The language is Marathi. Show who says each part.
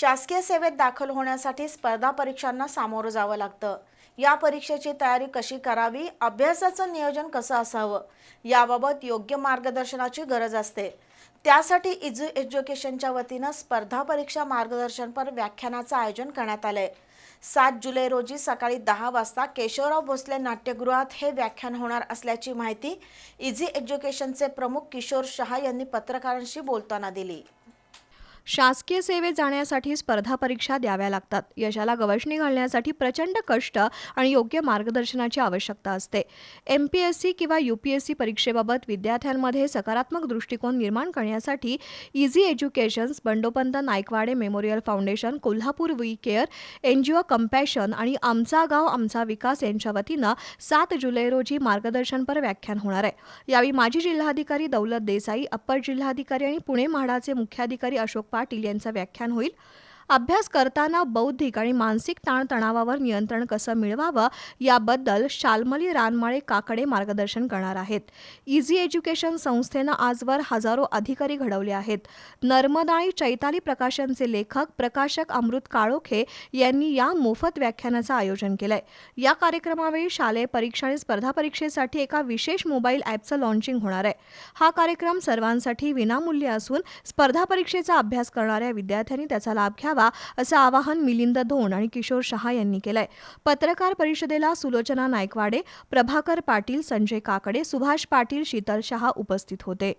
Speaker 1: शासकीय सेवेत दाखल होण्यासाठी स्पर्धा परीक्षांना सामोरं जावं लागतं. या परीक्षेची तयारी कशी करावी? अभ्यासाचं नियोजन कसं असावं? याबाबत योग्य मार्गदर्शनाची गरज असते. त्यासाठी इजू एज्युकेशनच्या वतीनं स्पर्धा परीक्षा मार्गदर्शनपर व्याख्यानाचं आयोजन करण्यात आलंय. सात जुलै रोजी सकाळी दहा वाजता केशवराव भोसले नाट्यगृहात हे व्याख्यान होणार असल्याची माहिती इझी एज्युकेशनचे प्रमुख किशोर शहा यांनी पत्रकारांशी बोलताना दिली.
Speaker 2: शासकीय सेवेत जाण्यासाठी स्पर्धा परीक्षा द्याव्या लागतात. यशाला गवसणी घालण्यासाठी प्रचंड कष्ट आणि योग्य मार्गदर्शनाची आवश्यकता असते. एम पी एस सी किंवा यू पी एस सी परीक्षेबाबत विद्यार्थ्यांमध्ये सकारात्मक दृष्टिकोन निर्माण करण्यासाठी easy educations Bandopant Naikwade memorial foundation Kolhapur we care N G O compassion आणि आमचा गाव आमचा विकास यांच्या वतीनं सात जुलै रोजी मार्गदर्शनपर व्याख्यान होणार आहे. यावेळी माजी जिल्हाधिकारी दौलत देसाई अप्पर जिल्हाधिकारी आणि पुणे म्हाडाचे मुख्याधिकारी अशोक पाटील यांचं व्याख्यान होईल. अभ्यास करताना बौद्धिक आणि मानसिक ताणतणावावर नियंत्रण कसं मिळवावं याबद्दल शालमली रानमाळे काकडे मार्गदर्शन करणार आहेत. इझी एज्युकेशन संस्थेनं आजवर हजारो अधिकारी घडवले आहेत. नर्मदा आणि चैताली प्रकाशनचे लेखक प्रकाशक अमृत काळोखे यांनी या मोफत व्याख्यानाचं आयोजन केलंय. या कार्यक्रमावेळी शालेय परीक्षा आणि स्पर्धा परीक्षेसाठी एका विशेष मोबाईल ॲपचं लॉन्चिंग होणार आहे. हा कार्यक्रम सर्वांसाठी विनामूल्य असून स्पर्धा परीक्षेचा अभ्यास करणाऱ्या विद्यार्थ्यांनी त्याचा लाभ घ्यावा असं आवाहन मिलिंद धोण आणि किशोर शहा यांनी केलंय. पत्रकार परिषदेला सुलोचना नायकवाडे प्रभाकर पाटील संजय काकडे सुभाष पाटील शीतल शहा उपस्थित होते.